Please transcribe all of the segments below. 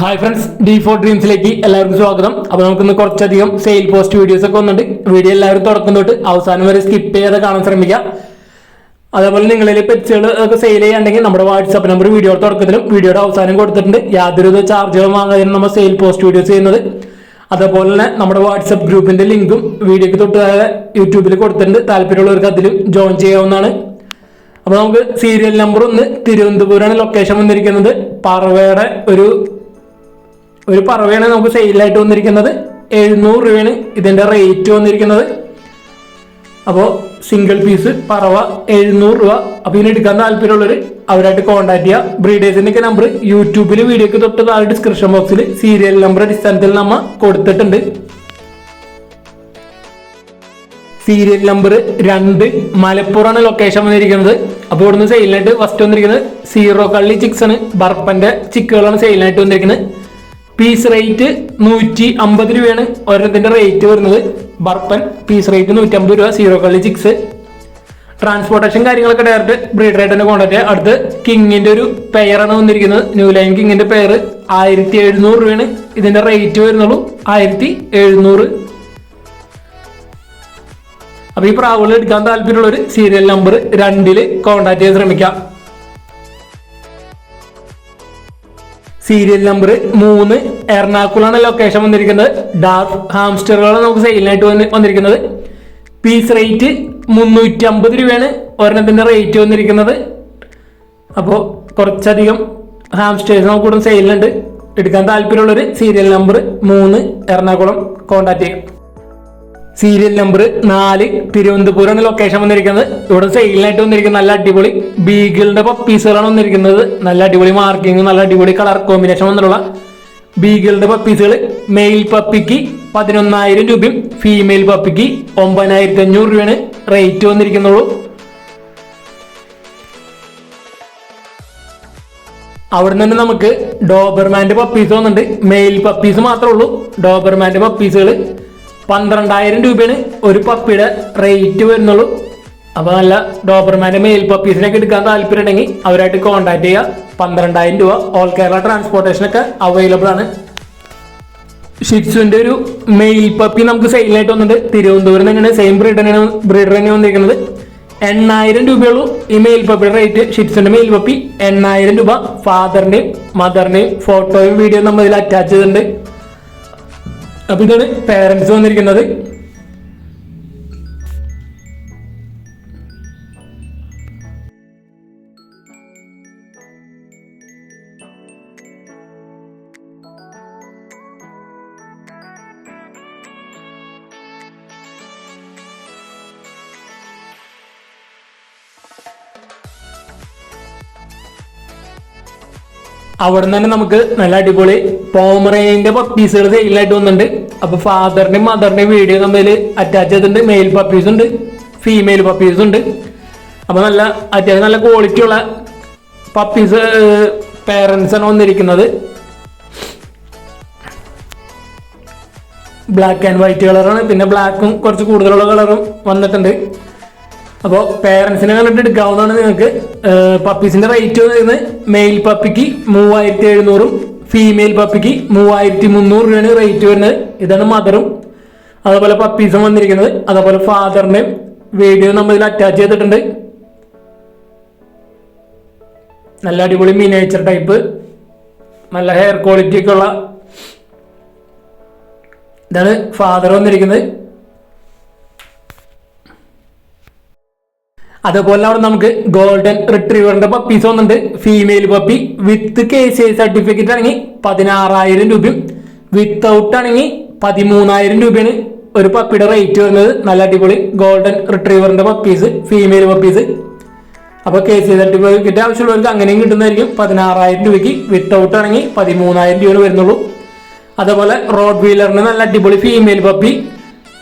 Hi friends D four ഡ്രീംസിലേക്ക് എല്ലാവർക്കും സ്വാഗതം. അപ്പോൾ നമുക്കിന്ന് കുറച്ചധികം സെയിൽ പോസ്റ്റ് വീഡിയോസ് ഒക്കെ വന്നിട്ടുണ്ട്. വീഡിയോ എല്ലാവരും തുടക്കം തൊട്ട് അവസാനം വരെ സ്കിപ്പ് ചെയ്യാതെ കാണാൻ ശ്രമിക്കാം അതേപോലെ നിങ്ങളിൽ പെറ്റ്സുകൾ ഒക്കെ സെയിൽ ചെയ്യാണ്ടെങ്കിൽ നമ്മുടെ വാട്സാപ്പ് നമ്പർ വീഡിയോയുടെ തുടക്കത്തിലും വീഡിയോയുടെ അവസാനം കൊടുത്തിട്ടുണ്ട്. യാതൊരു ചാർജുകളും വാങ്ങാതെ നമ്മൾ സെയിൽ പോസ്റ്റ് വീഡിയോസ് ചെയ്യുന്നത്. അതേപോലെ തന്നെ നമ്മുടെ വാട്സപ്പ് ഗ്രൂപ്പിന്റെ ലിങ്കും വീഡിയോക്ക് തൊട്ട് യൂട്യൂബിൽ കൊടുത്തിട്ടുണ്ട്. താല്പര്യമുള്ളവർക്ക് അതിലും ജോയിൻ ചെയ്യാവുന്നതാണ്. അപ്പൊ നമുക്ക് സീരിയൽ നമ്പർ ഒന്ന് തിരുവനന്തപുരമാണ് ലൊക്കേഷൻ വന്നിരിക്കുന്നത്. പാർവയുടെ ഒരു ഒരു പറവയാണ് നമുക്ക് സെയിലായിട്ട് വന്നിരിക്കുന്നത്. എഴുന്നൂറ് രൂപയാണ് ഇതിന്റെ റേറ്റ് വന്നിരിക്കുന്നത്. അപ്പോൾ സിംഗിൾ പീസ് പറവ എഴുന്നൂറ് രൂപ. അപ്പോൾ ഇതിന് എടുക്കാൻ താല്പര്യമുള്ളവർ അവരായിട്ട് കോൺടാക്ട് ചെയ്യുക ബ്രീഡേഴ്സിന്റെയൊക്കെ നമ്പർ യൂട്യൂബിൽ വീഡിയോക്ക് തൊട്ട് താഴെ ഡിസ്ക്രിപ്ഷൻ ബോക്സിൽ സീരിയൽ നമ്പർ അടിസ്ഥാനത്തിൽ നമ്മൾ കൊടുത്തിട്ടുണ്ട്. സീരിയൽ നമ്പർ രണ്ട് മലപ്പുറമാണ് ലൊക്കേഷൻ വന്നിരിക്കുന്നത്. അപ്പോൾ ഇവിടുന്ന് സെയിലിനായിട്ട് ഫസ്റ്റ് വന്നിരിക്കുന്നത് സീറോ കള്ളി ചിക്സ് ആണ്. ബർപ്പന്റെ ചിക്കുകളാണ് സെയിലിനായിട്ട് വന്നിരിക്കുന്നത്. പീസ് റേറ്റ് നൂറ്റി അമ്പത് രൂപയാണ് ഒരെണ്ണത്തിന്റെ റേറ്റ് വരുന്നത്. ബർപ്പൻ പീസ് റേറ്റ് നൂറ്റി അമ്പത് രൂപ സീറോ കള്ളി ചിക്സ് ട്രാൻസ്പോർട്ടേഷൻ കാര്യങ്ങളൊക്കെ ഡയറക്റ്റ് ബ്രീഡറായിട്ട് തന്നെ കോൺടാക്ട് ചെയ്യുക അടുത്ത് കിങ്ങിന്റെ ഒരു പെയറാണ് വന്നിരിക്കുന്നത്. ന്യൂ ലൈൻ കിങ്ങിന്റെ പെയർ ആയിരത്തി എഴുന്നൂറ് രൂപയാണ് ഇതിന്റെ റേറ്റ് വരുന്നുള്ളൂ. ആയിരത്തി എഴുന്നൂറ് അപ്പൊ ഈ പ്രാവുകൾ എടുക്കാൻ താല്പര്യമുള്ള ഒരു സീരിയൽ നമ്പർ രണ്ടിൽ കോൺടാക്ട് ചെയ്യാൻ ശ്രമിക്കാം. സീരിയൽ നമ്പർ മൂന്ന് എറണാകുളമാണ് ലൊക്കേഷൻ വന്നിരിക്കുന്നത്. ഡാർക്ക് ഹാംസ്റ്ററുകളാണ് നമുക്ക് സെയിലിനായിട്ട് വന്ന് വന്നിരിക്കുന്നത്. പീസ് റേറ്റ് മുന്നൂറ്റി അമ്പത് രൂപയാണ് ഒരെണ്ണത്തിന്റെ റേറ്റ് വന്നിരിക്കുന്നത്. അപ്പോൾ കുറച്ചധികം ഹാംസ്റ്റേഴ്സ് നമുക്ക് ഇവിടെ സെയിലുണ്ട് എടുക്കാൻ താല്പര്യമുള്ളൊരു സീരിയൽ നമ്പർ മൂന്ന് എറണാകുളം കോൺടാക്ട് ചെയ്യാം. സീരിയൽ നമ്പർ നാല് തിരുവനന്തപുരമാണ് ലൊക്കേഷൻ വന്നിരിക്കുന്നത്. ഇവിടെ സെയിലിനായിട്ട് വന്നിരിക്കുന്ന നല്ല അടിപൊളി ബീഗിളിന്റെ പപ്പീസുകളാണ് വന്നിരിക്കുന്നത്. നല്ല അടിപൊളി മാർക്കിങ് നല്ല അടിപൊളി കളർ കോമ്പിനേഷൻ വന്നിട്ടുള്ള ബീഗിളിന്റെ പപ്പീസുകൾ മെയിൽ പപ്പിക്ക് പതിനൊന്നായിരം രൂപയും ഫീമെയിൽ പപ്പിക്ക് ഒമ്പതിനായിരത്തി അഞ്ഞൂറ് രൂപയാണ് റേറ്റ് വന്നിരിക്കുന്നുള്ളൂ. അവിടെ നിന്ന് നമുക്ക് ഡോബർമാന്റെ പപ്പീസ് വന്നിട്ടുണ്ട്. മെയിൽ പപ്പീസ് മാത്രമേ ഉള്ളൂ. ഡോബർമാന്റെ പപ്പീസുകൾ പന്ത്രണ്ടായിരം രൂപയാണ് ഒരു പപ്പിയുടെ റേറ്റ് വരുന്നുള്ളൂ. അപ്പൊ നല്ല ഡോബർമാന്റെ മെയിൽ പപ്പീസിനൊക്കെ എടുക്കാൻ താല്പര്യം ഉണ്ടെങ്കിൽ അവരായിട്ട് കോൺടാക്ട് ചെയ്യുക പന്ത്രണ്ടായിരം രൂപ ഓൾ കേരള ട്രാൻസ്പോർട്ടേഷൻ ഒക്കെ അവൈലബിൾ ആണ്. ഷിറ്റ്സുവിന്റെ ഒരു മെയിൽ പപ്പി നമുക്ക് സെയിലായിട്ട് വന്നിട്ടുണ്ട്. തിരുവനന്തപുരം തന്നെയാണ് സെയിം ബ്രീഡ് തന്നെയാണ് തന്നെ വന്നിരിക്കുന്നത്. എണ്ണായിരം രൂപയുള്ളൂ ഈ മെയിൽ പപ്പിയുടെ റേറ്റ് ഷിറ്റ്സിന്റെ മെയിൽ പപ്പി എണ്ണായിരം രൂപ ഫാദറിന്റെയും മദറിന്റെയും ഫോട്ടോയും വീഡിയോയും നമ്മൾ ഇതിൽ അറ്റാച്ച് ചെയ്തിട്ടുണ്ട്. അപ്പൊ ഇതാണ് പേരൻസ് വന്നിരിക്കുന്നത്. അവിടെ നിന്ന് തന്നെ നമുക്ക് നല്ല അടിപൊളി പോമറേന്റെ പപ്പീസുകൾ സെയിലായിട്ട് വന്നിട്ടുണ്ട്. അപ്പൊ ഫാദറിന്റെയും മദറിന്റെയും വീഡിയോ തമ്മിൽ അറ്റാച്ച് ചെയ്തിട്ടുണ്ട്. മെയിൽ പപ്പീസ് ഉണ്ട് ഫീമെയിൽ പപ്പീസ് ഉണ്ട്. അപ്പൊ നല്ല അത്യാവശ്യം നല്ല ക്വാളിറ്റി ഉള്ള പപ്പീസ് പേരൻസ് ആണ് വന്നിരിക്കുന്നത്. ബ്ലാക്ക് ആൻഡ് വൈറ്റ് കളറാണ് പിന്നെ ബ്ലാക്കും കുറച്ച് കൂടുതലുള്ള കളറും വന്നിട്ടുണ്ട്. അപ്പോൾ പേരൻസിനെ കണ്ടിട്ട് എടുക്കാവുന്നതാണ് നിങ്ങൾക്ക് പപ്പീസിന്റെ റേറ്റ് വരുന്നത് മെയിൽ പപ്പിക്ക് മൂവായിരത്തി എഴുന്നൂറും ഫീമെയിൽ പപ്പിക്ക് മൂവായിരത്തി മുന്നൂറ് രൂപയാണ് റേറ്റ് വരുന്നത്. ഇതാണ് മദറും അതുപോലെ പപ്പീസും വന്നിരിക്കുന്നത്. അതേപോലെ ഫാദറിന്റെ വീഡിയോ നമ്മൾ ഇതിൽ അറ്റാച്ച് ചെയ്തിട്ടുണ്ട്. നല്ല അടിപൊളി മിനേച്ചർ ടൈപ്പ് നല്ല ഹെയർ ക്വാളിറ്റി ഒക്കെ ഉള്ള ഇതാണ് ഫാദർ വന്നിരിക്കുന്നത്. അതുപോലെ അവിടെ നമുക്ക് ഗോൾഡൻ റിട്രീവറിന്റെ പപ്പീസ് വന്നിട്ടുണ്ട്. Female puppy with K C I certificate ആണെങ്കിൽ പതിനാറായിരം രൂപയും. വിത്തൗട്ട് ആണെങ്കിൽ പതിമൂന്നായിരം രൂപയാണ്. ഒരു പപ്പിയുടെ റേറ്റ് വരുന്നത്. നല്ല അടിപൊളി ഗോൾഡൻ റിട്രീവറിന്റെ പപ്പീസ് ഫീമെയിൽ പപ്പീസ് അപ്പൊ കെ സി സർട്ടിഫിക്കറ്റ് ആവശ്യമുള്ളവർക്ക് അങ്ങനെയും കിട്ടുന്നതായിരിക്കും. പതിനാറായിരം രൂപയ്ക്ക് വിത്തൗട്ട് ആണെങ്കിൽ പതിമൂന്നായിരം രൂപ വരുന്നുള്ളൂ. അതുപോലെ റോഡ് വീലറിന് നല്ല അടിപൊളി female puppy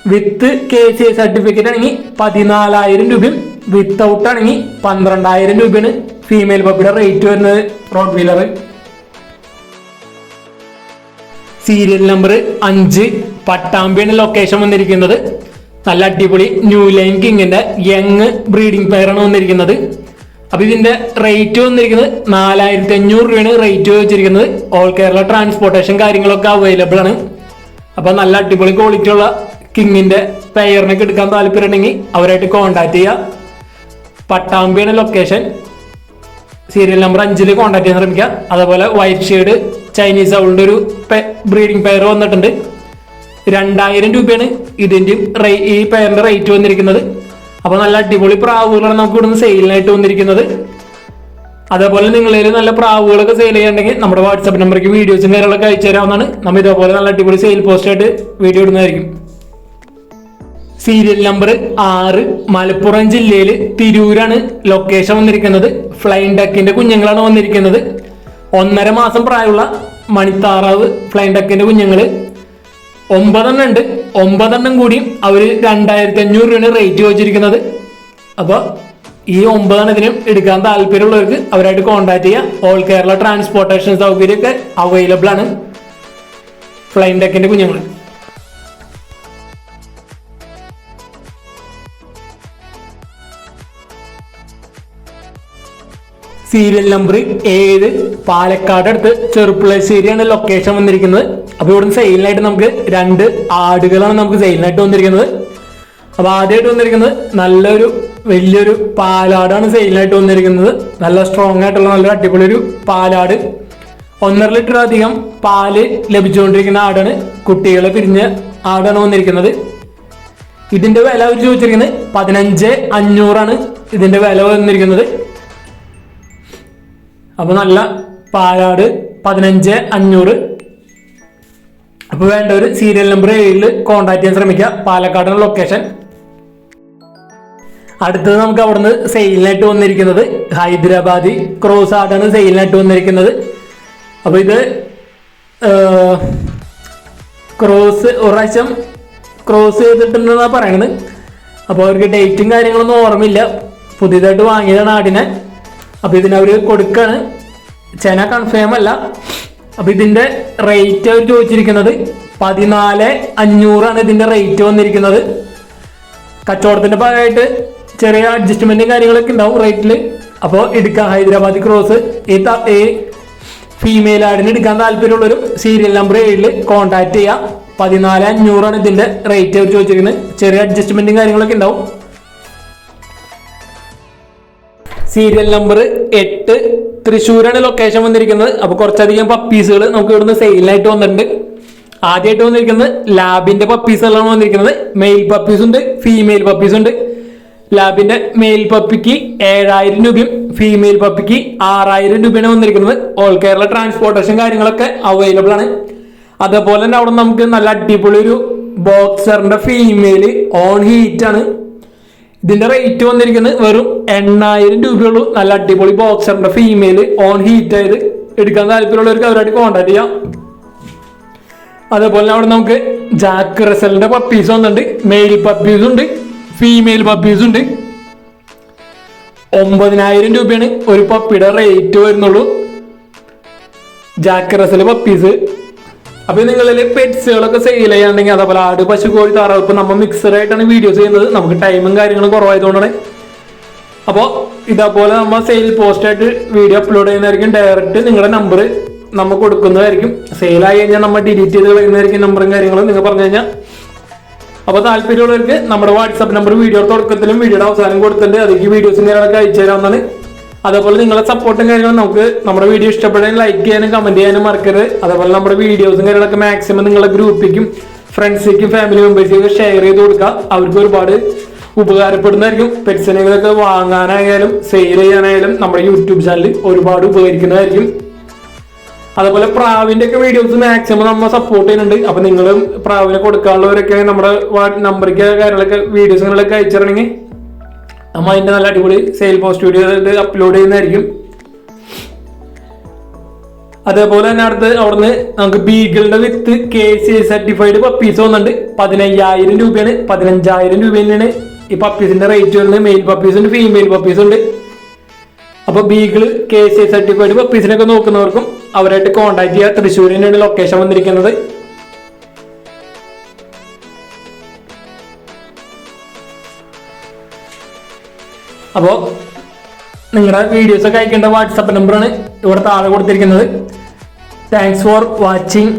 with K C certificate ആണെങ്കിൽ പതിനാലായിരം രൂപയും. വിത്തൗട്ട് ആണെങ്കിൽ പന്ത്രണ്ടായിരം രൂപയാണ് ഫീമെയിൽ പപ്പിയുടെ റേറ്റ് വരുന്നത് റോഡ് വീലർ സീരിയൽ നമ്പർ അഞ്ച് പട്ടാമ്പിയാണ് ലൊക്കേഷൻ വന്നിരിക്കുന്നത്. നല്ല അടിപൊളി ന്യൂ ലൈൻ കിങ്ങിന്റെ യങ് ബ്രീഡിംഗ് പെയറാണ് വന്നിരിക്കുന്നത്. അപ്പൊ ഇതിന്റെ റേറ്റ് വന്നിരിക്കുന്നത് നാലായിരത്തി അഞ്ഞൂറ് രൂപയാണ് റേറ്റ് വെച്ചിരിക്കുന്നത്. ഓൾ കേരള ട്രാൻസ്പോർട്ടേഷൻ കാര്യങ്ങളൊക്കെ അവൈലബിൾ ആണ്. അപ്പൊ നല്ല അടിപൊളി ക്വാളിറ്റി ഉള്ള കിങ്ങിന്റെ പെയറിനൊക്കെ എടുക്കാൻ താല്പര്യമുണ്ടെങ്കിൽ അവരായിട്ട് കോൺടാക്ട് ചെയ്യുക പട്ടാമ്പിയാണ് ലൊക്കേഷൻ സീരിയൽ നമ്പർ അഞ്ചിൽ കോൺടാക്ട് ചെയ്യാൻ ശ്രമിക്കുക. അതേപോലെ വൈറ്റ് ഷെയ്ഡ് ചൈനീസ് അവളുടെ ഒരു ബ്രീഡിംഗ് പെയർ വന്നിട്ടുണ്ട്. രണ്ടായിരം രൂപയാണ് ഇതിന്റെ റേ- ഈ പെയറിന്റെ റേറ്റ് വന്നിരിക്കുന്നത്. അപ്പോൾ നല്ല അടിപൊളി പ്രാവുകളാണ് നമുക്ക് ഇവിടുന്ന് സെയിലിനായിട്ട് വന്നിരിക്കുന്നത്. അതേപോലെ നിങ്ങളിൽ നല്ല പ്രാവുകളൊക്കെ സെയിൽ ചെയ്യണമെങ്കിൽ നമ്മുടെ വാട്സാപ്പ് നമ്പറിലേക്ക് വീഡിയോസും കാര്യങ്ങളൊക്കെ അയച്ചു തരാവുന്നതാണ് നമ്മൾ ഇതേപോലെ നല്ല അടിപൊളി സെയിൽ പോസ്റ്റായിട്ട് വീഡിയോ ഇടുന്നതായിരിക്കും. സീരിയൽ നമ്പർ ആറ് മലപ്പുറം ജില്ലയിൽ തിരൂരാണ് ലൊക്കേഷൻ വന്നിരിക്കുന്നത്. ഫ്ലൈൻ ഡക്കിന്റെ കുഞ്ഞുങ്ങളാണ് വന്നിരിക്കുന്നത്. ഒന്നര മാസം പ്രായമുള്ള മണിത്താറാവ് ഫ്ലൈൻ ഡക്കിന്റെ കുഞ്ഞുങ്ങൾ ഒമ്പതെണ്ണം ഉണ്ട്. ഒമ്പതെണ്ണം കൂടിയും അവർ രണ്ടായിരത്തി അഞ്ഞൂറ് രൂപയാണ് റേറ്റ് വെച്ചിരിക്കുന്നത് അപ്പോൾ ഈ ഒമ്പതെണ്ണത്തിനും എടുക്കാൻ താല്പര്യമുള്ളവർക്ക് അവരായിട്ട് കോൺടാക്ട് ചെയ്യുക ഓൾ കേരള ട്രാൻസ്പോർട്ടേഷൻ സൗകര്യമൊക്കെ അവൈലബിൾ ആണ്. ഫ്ലൈൻ ഡക്കിന്റെ കുഞ്ഞുങ്ങൾ സീരിയൽ നമ്പർ ഏഴ് പാലക്കാട് അടുത്ത് ചെറുപ്പുളശ്ശേരിയാണ് ലൊക്കേഷൻ വന്നിരിക്കുന്നത്. അപ്പൊ ഇവിടുന്ന് സെയിലിനായിട്ട് നമുക്ക് രണ്ട് ആടുകളാണ് നമുക്ക് സെയിലിനായിട്ട് വന്നിരിക്കുന്നത്. അപ്പൊ ആദ്യമായിട്ട് വന്നിരിക്കുന്നത് നല്ലൊരു വലിയൊരു പാലാടാണ് സെയിലിനായിട്ട് വന്നിരിക്കുന്നത്. നല്ല സ്ട്രോങ് ആയിട്ടുള്ള നല്ലൊരു അടിപൊളി ഒരു പാലാട്. ഒന്നര ലിറ്റർ അധികം പാൽ ലഭിച്ചുകൊണ്ടിരിക്കുന്ന ആടാണ്. കുട്ടികളെ പിരിഞ്ഞ ആടാണ് വന്നിരിക്കുന്നത്. ഇതിന്റെ വില അവർ ചോദിച്ചിരിക്കുന്നത് പതിനഞ്ച് അഞ്ഞൂറാണ് ഇതിന്റെ വില വന്നിരിക്കുന്നത്. അപ്പൊ നല്ല പാലാട് പതിനഞ്ച് അഞ്ഞൂറ്. അപ്പൊ ഒരു സീരിയൽ നമ്പർ ഏഴിൽ കോൺടാക്ട് ചെയ്യാൻ ശ്രമിക്കുക പാലക്കാടാണ് ലൊക്കേഷൻ അടുത്തത് നമുക്ക് അവിടുന്ന് സെയിലിനായിട്ട് വന്നിരിക്കുന്നത് ഹൈദരാബാദി ക്രോസ് ആടാണ് സെയിലിനായിട്ട് വന്നിരിക്കുന്നത്. അപ്പൊ ഇത് ക്രോസ് ഒരു ക്രോസ് ചെയ്തിട്ടുണ്ടെന്നാണ് പറയണത്. അപ്പോൾ അവർക്ക് ഡേറ്റും കാര്യങ്ങളൊന്നും ഓർമ്മയില്ല. പുതിയതായിട്ട് വാങ്ങിയതാണ് ആടിനെ. അപ്പോൾ ഇതിനവർ കൊടുക്കാണ്. ചേന കൺഫേം അല്ല. അപ്പോൾ ഇതിന്റെ റേറ്റ് അവർ ചോദിച്ചിരിക്കുന്നത് പതിനാല് അഞ്ഞൂറാണ് ഇതിന്റെ റേറ്റ് വന്നിരിക്കുന്നത്. കച്ചവടത്തിന്റെ ഭാഗമായിട്ട് ചെറിയ അഡ്ജസ്റ്റ്മെന്റും കാര്യങ്ങളൊക്കെ ഉണ്ടാവും റേറ്റിൽ അപ്പോൾ എടുക്കാം ഹൈദരാബാദി ക്രോസ് ഈ ഈ ഫീമെയിൽ ആടിന് എടുക്കാൻ താല്പര്യമുള്ളൊരു സീരിയൽ നമ്പർ ഏഴിൽ കോൺടാക്ട് ചെയ്യാം. പതിനാല് അഞ്ഞൂറാണ് ഇതിന്റെ റേറ്റ് അവർ ചോദിച്ചിരിക്കുന്നത്. ചെറിയ അഡ്ജസ്റ്റ്മെന്റും കാര്യങ്ങളൊക്കെ ഉണ്ടാവും. സീരിയൽ നമ്പർ എട്ട് തൃശ്ശൂരാണ് ലൊക്കേഷൻ വന്നിരിക്കുന്നത്. അപ്പൊ കുറച്ചധികം പപ്പീസുകൾ നമുക്ക് ഇവിടുന്ന് സെയിലായിട്ട് വന്നിട്ടുണ്ട്. ആദ്യമായിട്ട് വന്നിരിക്കുന്നത് ലാബിന്റെ പപ്പീസുകളാണ് വന്നിരിക്കുന്നത്. മെയിൽ പപ്പീസ് ഉണ്ട് ഫീമെയിൽ പപ്പീസ് ഉണ്ട്. ലാബിന്റെ മെയിൽ പപ്പിക്ക് ഏഴായിരം രൂപയും ഫീമെയിൽ പപ്പിക്ക് ആറായിരം രൂപയാണ് വന്നിരിക്കുന്നത്. ഓൾ കേരള ട്രാൻസ്പോർട്ടേഷൻ കാര്യങ്ങളൊക്കെ അവൈലബിൾ ആണ്. അതേപോലെ തന്നെ അവിടെ നമുക്ക് നല്ല അടിപൊളി ഒരു ബോക്സറിന്റെ ഫീമെയിൽ ഓൺ ഹീറ്റ് ആണ്. ഇതിന്റെ റേറ്റ് വന്നിരിക്കുന്നത് വെറും എണ്ണായിരം രൂപയുള്ളൂ. നല്ല അടിപൊളി ബോക്സറിന്റെ ഫീമെയിൽ ഓൺ ഹീറ്റ് ആയത് എടുക്കാൻ താല്പര്യമുള്ളവർക്ക് അവരായിട്ട് കോൺടാക്ട് ചെയ്യാം. അതേപോലെ അവിടെ നമുക്ക് ജാക്ക് റസലിന്റെ പപ്പീസ് വന്നിട്ടുണ്ട്. മെയിൽ പപ്പീസ് ഉണ്ട്. ഫീമെയിൽ പപ്പീസ് ഉണ്ട്. ഒമ്പതിനായിരം രൂപയാണ് ഒരു പപ്പിയുടെ റേറ്റ് വരുന്നുള്ളൂ. ജാക്ക് റസൽ പപ്പീസ് അപ്പൊ നിങ്ങളിൽ പെറ്റ്സുകളൊക്കെ സെയിൽ ചെയ്യാണ്ടെങ്കിൽ അതേപോലെ ആട് പശു കോഴി താറാവ് ഇപ്പൊ നമ്മൾ മിക്സറായിട്ടാണ് വീഡിയോസ് ചെയ്യുന്നത്. നമുക്ക് ടൈമും കാര്യങ്ങളും കുറവായതുകൊണ്ടാണ്. അപ്പോൾ ഇതേപോലെ നമ്മൾ സെയിൽ പോസ്റ്റായിട്ട് വീഡിയോ അപ്ലോഡ് ചെയ്യുന്നതായിരിക്കും. ഡയറക്റ്റ് നിങ്ങളുടെ നമ്പർ നമ്മൾ കൊടുക്കുന്നതായിരിക്കും. സെയിൽ ആയി കഴിഞ്ഞാൽ നമ്മൾ ഡിലീറ്റ് ചെയ്ത് കളയുന്നതായിരിക്കും നമ്പറും കാര്യങ്ങളും നിങ്ങൾ പറഞ്ഞു കഴിഞ്ഞാൽ അപ്പോൾ താല്പര്യമുള്ളവർക്ക് നമ്മുടെ വാട്സാപ്പ് നമ്പർ വീഡിയോ തുടക്കത്തിലും വീഡിയോയുടെ അവസാനം കൊടുത്തിട്ടുണ്ട്. അതിലേക്ക് വീഡിയോസും കാര്യങ്ങളൊക്കെ അയച്ചു തരാവുന്നതാണ്. അതേപോലെ നിങ്ങളെ സപ്പോർട്ടും കാര്യങ്ങളും നമുക്ക് നമ്മുടെ വീഡിയോ ഇഷ്ടപ്പെടാൻ ലൈക്ക് ചെയ്യാനും കമന്റ് ചെയ്യാനും മറക്കരുത്. അതേപോലെ നമ്മുടെ വീഡിയോസും കാര്യങ്ങളൊക്കെ മാക്സിമം നിങ്ങളുടെ ഗ്രൂപ്പിലേക്കും ഫ്രണ്ട്സിലേക്കും ഫാമിലി മെമ്പേഴ്സിലേക്കും ഷെയർ ചെയ്ത് കൊടുക്കുക. അവർക്ക് ഒരുപാട് ഉപകാരപ്പെടുന്നതായിരിക്കും. പെറ്റ്സിനെങ്കിലൊക്കെ വാങ്ങാനായാലും സെയിൽ ചെയ്യാനായാലും നമ്മുടെ യൂട്യൂബ് ചാനൽ ഒരുപാട് ഉപകരിക്കുന്നതായിരിക്കും. അതുപോലെ പ്രാവിന്റെ ഒക്കെ വീഡിയോസ് മാക്സിമം നമ്മൾ സപ്പോർട്ട് ചെയ്യുന്നുണ്ട്. അപ്പൊ നിങ്ങളും പ്രാവിനെ കൊടുക്കാനുള്ളവരൊക്കെ നമ്മുടെ നമ്പറിലേക്ക് കാര്യങ്ങളൊക്കെ വീഡിയോസ് നിങ്ങളൊക്കെ അയച്ചിറങ്ങി. നമ്മൾ അതിന്റെ നല്ല അടിപൊളി സെയിൽ പോസ്റ്റ് വീഡിയോ അപ്ലോഡ് ചെയ്യുന്നതായിരിക്കും. അതേപോലെ തന്നെ അടുത്ത് അവിടുന്ന് നമുക്ക് ബീഗിളിന്റെ with K C certified puppies വന്നിട്ടുണ്ട്. പതിനയ്യായിരം രൂപയാണ്. പതിനഞ്ചായിരം രൂപ തന്നെയാണ്. ഈ പപ്പീസിന്റെ റേറ്റ് വരുന്നത്. മെയിൽ പപ്പീസ് ഉണ്ട് ഫീമെയിൽ പപ്പീസ് ഉണ്ട്. അപ്പൊ ബീഗിൾ കെ സി സർട്ടിഫൈഡ് പപ്പീസിനൊക്കെ നോക്കുന്നവർക്കും അവരായിട്ട് കോൺടാക്ട് ചെയ്യുക തൃശ്ശൂരിനാണ് ലൊക്കേഷൻ വന്നിരിക്കുന്നത്. അപ്പോൾ നിങ്ങളുടെ വീഡിയോസ് ഒക്കെ അയക്കേണ്ട വാട്സപ്പ് നമ്പറാണ് ഇവിടെ താഴെ കൊടുത്തിരിക്കുന്നത്. Thanks for watching